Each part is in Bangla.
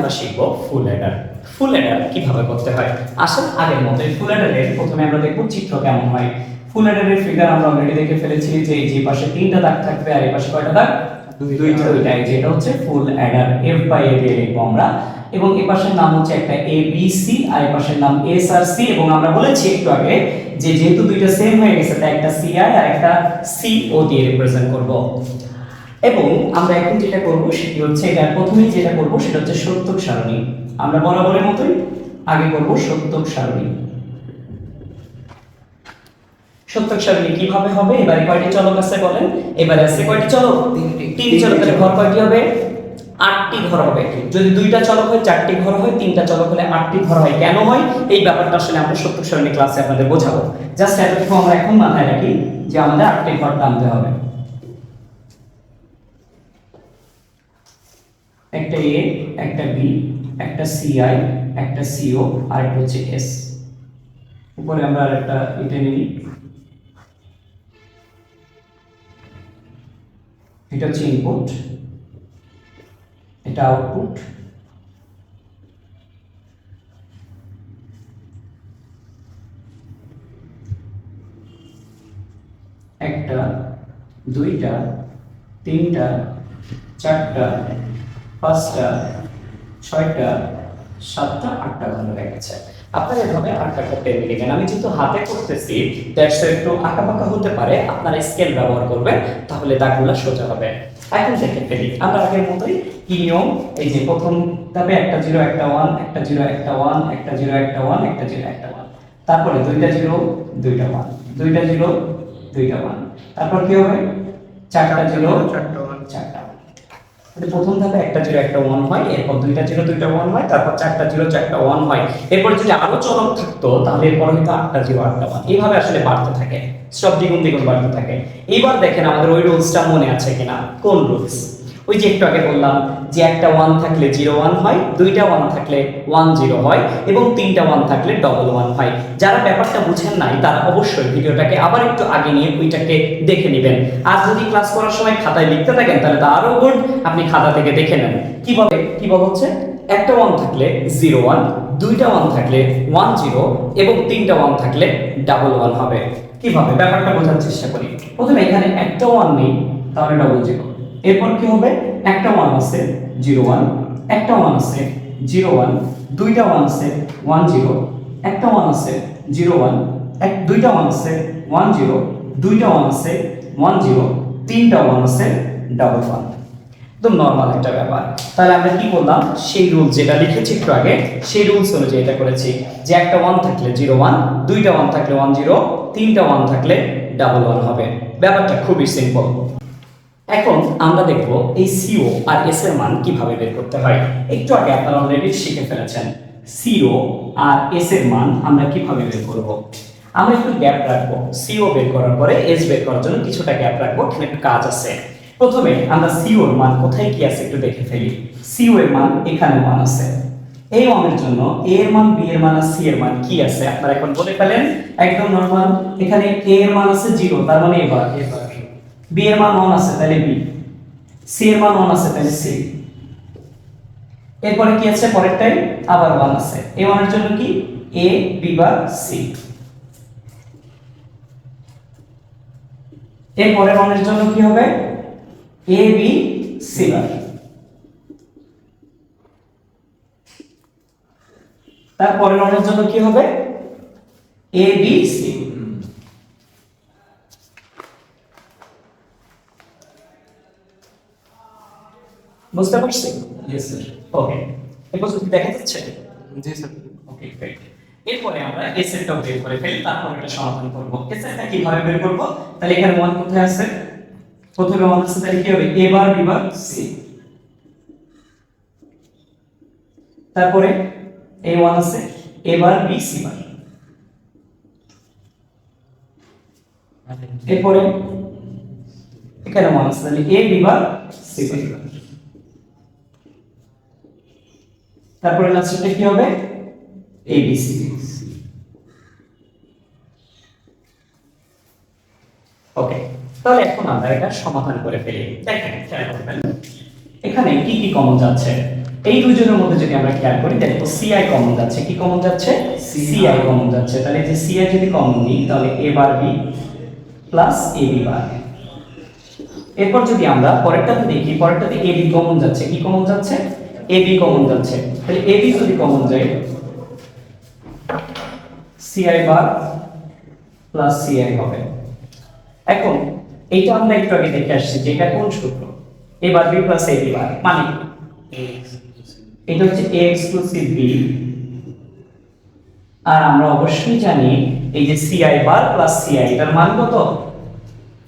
আমরা শিখব ফুল অ্যাডার ফুল অ্যাডার কীভাবে করতে হয়? আসল আগের মতো ফুল অ্যাডারের প্রথমে আমরা দেখব চিত্র কেমন হয়। ফুল অ্যাডারের ফিগার আমরা অলরেডি দেখে ফেলেছি যে এই যে পাশে তিনটা দাগ থাকবে আর এই পাশে কয়টা দাগ? দুইটা। দুইটা এই যে এটা হচ্ছে full adder F by A দিয়ে লিখব আমরা। এবং এই পাশের নাম হচ্ছে একটা এ বি সি আর এই পাশের নাম এস আর সি এবং আমরা বলেছি একটু আগে যে যেহেতু দুইটা সেম হয়ে গেছে তাই একটা সি আই আর একটা সি ও দিয়ে রিপ্রেজেন্ট করব। এবং আমরা এখন যেটা করব সেটি হচ্ছে এটা প্রথমেই যেটা করব সেটা হচ্ছে সত্যক সারণী। আমরা বরাবরের মতোই আগে করব সত্যক সারণী। সত্যক সারণী কীভাবে হবে? এবারে কয়টি চলক আছে বলেন? এবারে আছে কয়টি চলক? তিনটি। তিনটি চলকের ঘর কয়টি হবে? আটটি ঘর হবে। যদি দুইটা চলক হয় চারটি ঘর হয় তিনটা চলক হলে আটটি ঘর হয়। কেন হয়? এই ব্যাপারটা আসলে আমরা সত্যক সারণী ক্লাসে আপনাদের বোঝাবো। জাস্ট এতটুকু আমরা এখন মাথায় রাখি যে আমাদের আটটি ঘর টানতে হবে। একটা এ একটা বি একটা সিআই একটা সিও আর একটা হচ্ছে এস উপরে আমরা আর একটা এটা নিই। এটা হচ্ছে ইনপুট এটা আউটপুট একটা, দুইটা, তিনটা, চারটা পাঁচটা, ছয়টা, সাতটা, আটটা ঘর হয়ে গেছে। আপনারা এভাবে আটটা করতে নেবেন। আমি যেহেতু হাতে করতেছি, দ্যাটস একটু আঁকাবাঁকা হতে পারে। আপনারা স্কেল ব্যবহার করবেন, তাহলে দাগগুলো সোজা হবে। এখন দেখে ফেলি আমরা আগের মতোই কি নিয়ম? এই যে প্রথম ধাপে একটা জিরো, একটা ওয়ান, একটা জিরো, একটা ওয়ান, একটা জিরো, একটা ওয়ান, একটা জিরো, একটা ওয়ান। তারপরে দুইটা জিরো, দুইটা ওয়ান। দুইটা জিরো, দুইটা ওয়ান। তারপর কি হবে? চারটা জিরো, চারটা। প্রথম ধাপে একটা জিরো একটা ওয়ান হয়, এরপর দুইটা জিরো, দুইটা ওয়ান হয়, তারপর চারটা জিরো, চারটা ওয়ান হয়। এরপর যদি আরও চলক থাকতো, তাহলে এরপর হয়তো আটটা জিরো, আটটা ওয়ান এইভাবে আসলে বাড়তে থাকে। সব দ্বিগুণ দ্বিগুণ বাড়তে থাকে। এইবার দেখেন আমাদের ওই রুলসটা মনে আছে কিনা? কোন রুলস ওই যে একটু আগে বললাম যে একটা ওয়ান থাকলে জিরো ওয়ান হয়, দুইটা ওয়ান থাকলে ওয়ান জিরো হয় এবং তিনটা ওয়ান থাকলে ডবল ওয়ান হয়। যারা ব্যাপারটা বুঝেন নাই, তারা অবশ্যই ভিডিওটাকে আবার একটু আগে নিয়ে ওইটাকে দেখে নেবেন। আর যদি ক্লাস করার সময় খাতায় লিখতে থাকেন, তাহলে তো আরও গুড আপনি খাতা থেকে দেখে নেন। কি বলে? কি বলা হচ্ছে? একটা ওয়ান থাকলে জিরো ওয়ান দুইটা ওয়ান থাকলে ওয়ান জিরো এবং তিনটা ওয়ান থাকলে ডাবল ওয়ান হবে। কীভাবে? ব্যাপারটা বোঝার চেষ্টা করি। প্রথমে এখানে একটা ওয়ান নেই, তাহলে ডবল জিরো এরপর কি হবে? একটা ওয়ান আছে জিরো ওয়ান একটা ওয়ান আছে জিরো ওয়ান দুইটা ওয়ান আছে ওয়ান জিরো একটা ওয়ান আছে জিরো ওয়ান এক, দুইটা ওয়ান আছে ওয়ান জিরো দুইটা ওয়ান আছে ওয়ান জিরো তিনটা ওয়ান আছে ডাবল ওয়ান একদম নর্মাল একটা ব্যাপার। তাহলে আমরা কি করলাম? সেই রুল যেটা লিখেছি একটু আগে, সেই রুলস অনুযায়ী এটা করেছি যে একটা ওয়ান থাকলে জিরো ওয়ান দুইটা ওয়ান থাকলে ওয়ান জিরো তিনটা ওয়ান থাকলে ডাবল ওয়ান হবে। ব্যাপারটা খুবই সিম্পল এখন আমরা দেখব এই সিও আর এস এর মান কীভাবে বের করতে হয়। একটু আগে আপনারা অলরেডি শিখে ফেলেছেন। সিও আর এস এর মান আমরা কীভাবে বের করব। আমরা একটু গ্যাপ রাখব। সিও বের করার পরে এস বের করার জন্য কিছুটা গ্যাপ রাখব। এখানে একটু কাজ আছে। প্রথমে আমরা সিও এর মান কোথায় কি আছে একটু দেখে ফেলি। সিও এর মান এখানে মান আছে। এই ওয়ানের জন্য এ এর মান বি এর মান আর সি এর মান কি আছে? আপনারা এখন বলে ফেলেন। একদম নরমাল এখানে এ এর মান আছে জিরো তার মানে এবার এবার। বি এর মান 1 আছে, তাহলে বি। সি এর মান 1 আছে, তাহলে সি। এরপরে কি আছে? পরেরটাই আবার 1 আছে। এ 1 এর জন্য কি? এ, বি বা সি। এর পরের 1 এর জন্য কি হবে? এ, বি, সি বার তারপরের 1 এর জন্য কি হবে? A, B, C. বুঝতে পারছি? Yes, sir. ওকে এরপর দেখা যাচ্ছে? জি স্যার ওকে গ্রেট এরপরে আমরা এস এরটাও বের করে ফেলি তারপর এটা সমাধান করব। এস এরটা কীভাবে বের করব? তাহলে এখানে ওয়ান কোথায় আছে? প্রথমে ওয়ান আছে তাহলে কি হবে? এ বার বি বার সি তারপরে এ ওয়ান আছে এ বার বি সি বার এরপরে এখানে ওয়ান আছে তাহলে এ বি বার সি বার তারপরে লাস্টটা কি হবে এ বি সি ওকে তাহলে এখন আমরা এটা সমাধান করে ফেলি দেখেন খেয়াল করবেন এখানে কি কি কমন যাচ্ছে এই দুজনের মধ্যে যদি আমরা খেয়াল করি দেখো সিআই কমন যাচ্ছে কি কমন যাচ্ছে সিআই কমন যাচ্ছে তাহলে যে সিআই যদি কমন নিই তাহলে A bar B plus A B bar এরপর যদি আমরা পরেরটাতে দেখি পরেরটাতে এ বি কমন যাচ্ছে কি কমন যাচ্ছে এ বি কমন যাচ্ছে। তাহলে এ বি যদি কমন যায় C in bar plus C in হবে। এখন, এইটা আমরা একটু আগে দেখে আসছি যে এটা কোন সূত্র? A bar B plus A B bar মানে এটা হচ্ছে এ এক্সক্লুসিভ বি আর আমরা অবশ্যই জানি এই যে সিআই বার প্লাস সিআই এটার মান কত?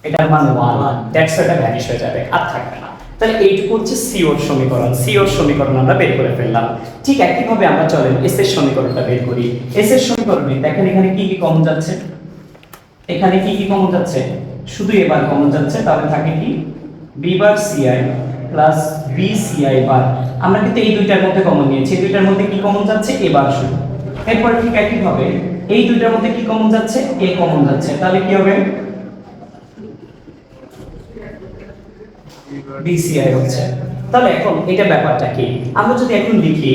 এটার মান ওয়ান দ্যাটস এটা ভ্যানিশ হয়ে যাবে, আর থাকবে না। তাহলে এইটুকু হচ্ছে সিওর সমীকরণ। সিওর সমীকরণ আমরা বের করে ফেললাম। ঠিক একইভাবে আমরা চলেন এস এর সমীকরণটা বের করি। এস এর সমীকরণে দেখেন এখানে কি কি কমন যাচ্ছে? এখানে কি কি কমন যাচ্ছে? শুধু এবার কমন যাচ্ছে, তাহলে থাকে কি? B bar C in plus B C in bar আমরা কিন্তু এই দুইটার মধ্যে কমন নিয়েছি। এই দুইটার মধ্যে কি কমন যাচ্ছে? এবার শুধু। এরপর ঠিক একইভাবে এই দুইটার মধ্যে কি কমন যাচ্ছে? এ কমন যাচ্ছে। তাহলে কি হবে? বিসিআই হচ্ছে। তাহলে এখন এটা ব্যাপারটা কি? আমরা যদি এখন লিখি,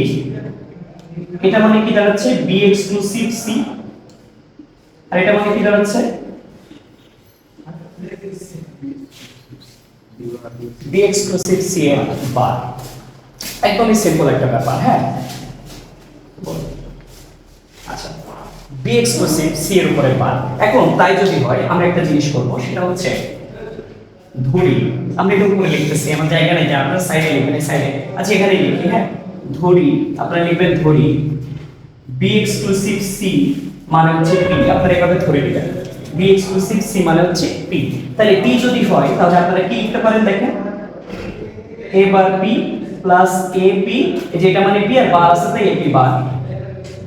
এটা মানে কি দাঁড়াচ্ছে? বি এক্সক্লুসিভ সি আর এটা মানে কি দাঁড়াচ্ছে? বি এক্সক্লুসিভ সি এর বার একদমই সিম্পল একটা ব্যাপার হ্যাঁ? আচ্ছা বি এক্সক্লুসিভ সি এর উপরে বার এখন তাই যদি হয়, আমরা একটা জিনিস করব, সেটা হচ্ছে ধরি। আমরা একটু করে লিখতেছি, আমার জায়গা নেই যে আপনারা সাইডে লিখবেন সাইডে আচ্ছা এখানে লিখি হ্যাঁ? ধরি, আপনারা লিখবেন ধরি। বি এক্সক্লুসিভ সি মানে হচ্ছে পি আপনারা এভাবে ধরে নেবেন। বি এক্সক্লুসিভ সি মানে হচ্ছে পি তাহলে পি যদি হয়, তাহলে আপনারা কি লিখতে পারেন দেখেন? A bar P plus A P যেটা মানে পি আর বার আছে এ পি বার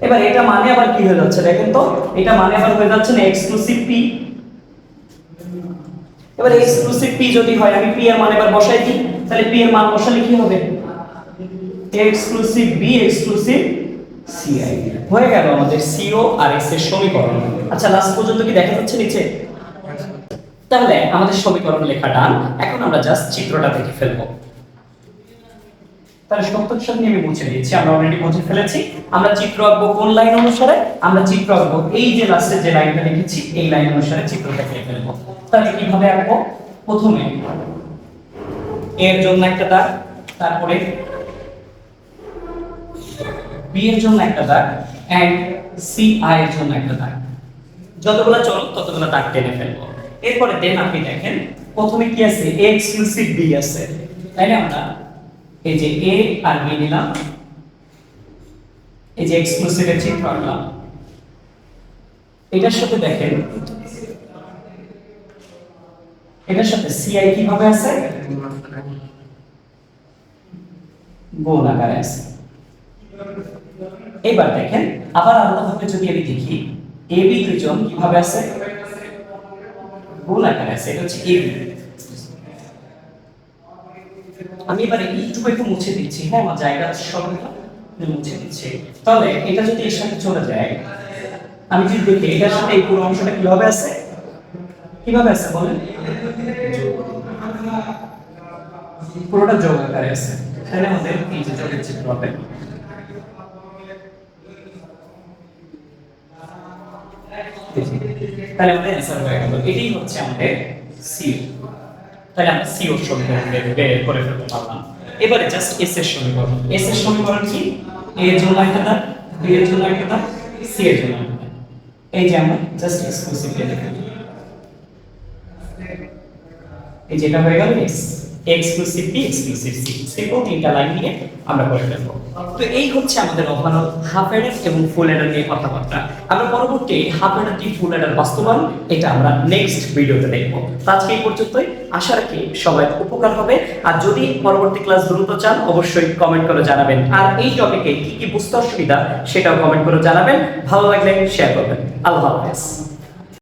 এবার এটা মানে আবার কি হয়ে যাচ্ছে দেখেন তো? এটা মানে আবার হয়ে যাচ্ছে না এক্সক্লুসিভ পি এবার এক্সক্লুসিভ পি যদি হয়, আমি পি এর মান এবার বসাই দিই। তাহলে পি এর মান বসালে কি হবে? এক্সক্লুসিভ বি এক্সক্লুসিভ সিআই হয়ে গেল আমাদের সিও আর এস এর সমীকরণ। আচ্ছা লাস্ট পর্যন্ত কি দেখা যাচ্ছে নিচে? তাহলে আমাদের সমীকরণ লেখা ডান। এখন আমরা জাস্ট চিত্রটা দেখে ফেলব। তাহলে সত্তর সামনে আমি মুছে দিয়েছি, আমরা অলরেডি মুছে ফেলেছি। আমরা চিত্র আঁকবো কোন লাইন অনুসারে? আমরা চিত্র আঁকবো এই যে লাস্টে যে লাইনটা লিখেছি, এই লাইন অনুসারে চিত্রটা এঁকে ফেলব। তাহলে কীভাবে আঁকবো? প্রথমে এর জন্য একটা দাগ, তারপরে বি এর জন্য একটা দাগ এন্ড সি আই এর জন্য একটা দাগ। যতগুলো চলো, ততগুলো দাগ টেনে ফেলব। এরপরে দেন আপনি দেখেন, প্রথমে কি আছে? এ এক্সক্লুসিভ বি আছে। তাই না আমরা এই যে এ আর বি নিলাম। এই যে এক্সক্লুসিভ এর চিত্র আনলাম এটার সাথে দেখেন, এটার সাথে সিআই কীভাবে আছে? গোল আকারে আছে। এবার দেখেন, আবার আলাদাভাবে যদি আমি দেখি এ বি দুজন কীভাবে আছে? গোল আকারে আছে, এটা হচ্ছে এ বি আমি এবারে এইটুকু একটু মুছে দিচ্ছি হ্যাঁ আমার জায়গা সবগুলো মুছে দিচ্ছি। তাহলে এটা যদি এর সাথে চলে যায়, আমি যদি দেখি এটার সাথে এই পুরো অংশটা কীভাবে আছে? কীভাবে আছে বলেন? পুরোটা যোগ আকারে আছে। তাহলে আমাদের এই যে যোগের চিত্র হবে তাহলে আমাদের অ্যান্সার হয়ে গেল। এটাই হচ্ছে আমাদের সিও তাহলে আমরা সিও সমীকরণ বের করে ফেলতে পারলাম। এবারে জাস্ট এস এর সমীকরণ। এস এর সমীকরণ কি? এ এর জন্য একটা দাগ বি এর জন্য একটা দাগ সি এর জন্য একটা দাগ এই যে আমরা জাস্ট এক্সক্লুসিভলি লিখে এই যেটা হয়ে গেল ex exclusive B exclusive C তিনটা লাইন নিয়ে আমরা তো এই হচ্ছে আমাদের হাফ এবং ফুল নিয়ে কথাবার্তা। আমরা পরবর্তী হাফ কি ফুল বাস্তবায়ন, এটা আমরা নেক্সট ভিডিওতে দেখব। আজকে এই পর্যন্তই। আশা রাখি সবাই উপকার হবে। আর যদি পরবর্তী ক্লাস দ্রুত চান, অবশ্যই কমেন্ট করে জানাবেন। আর এই টপিকে কি কি বুঝতে অসুবিধা, সেটাও কমেন্ট করে জানাবেন। ভালো লাগলে শেয়ার করবেন। আল্লাহ হাফেজ।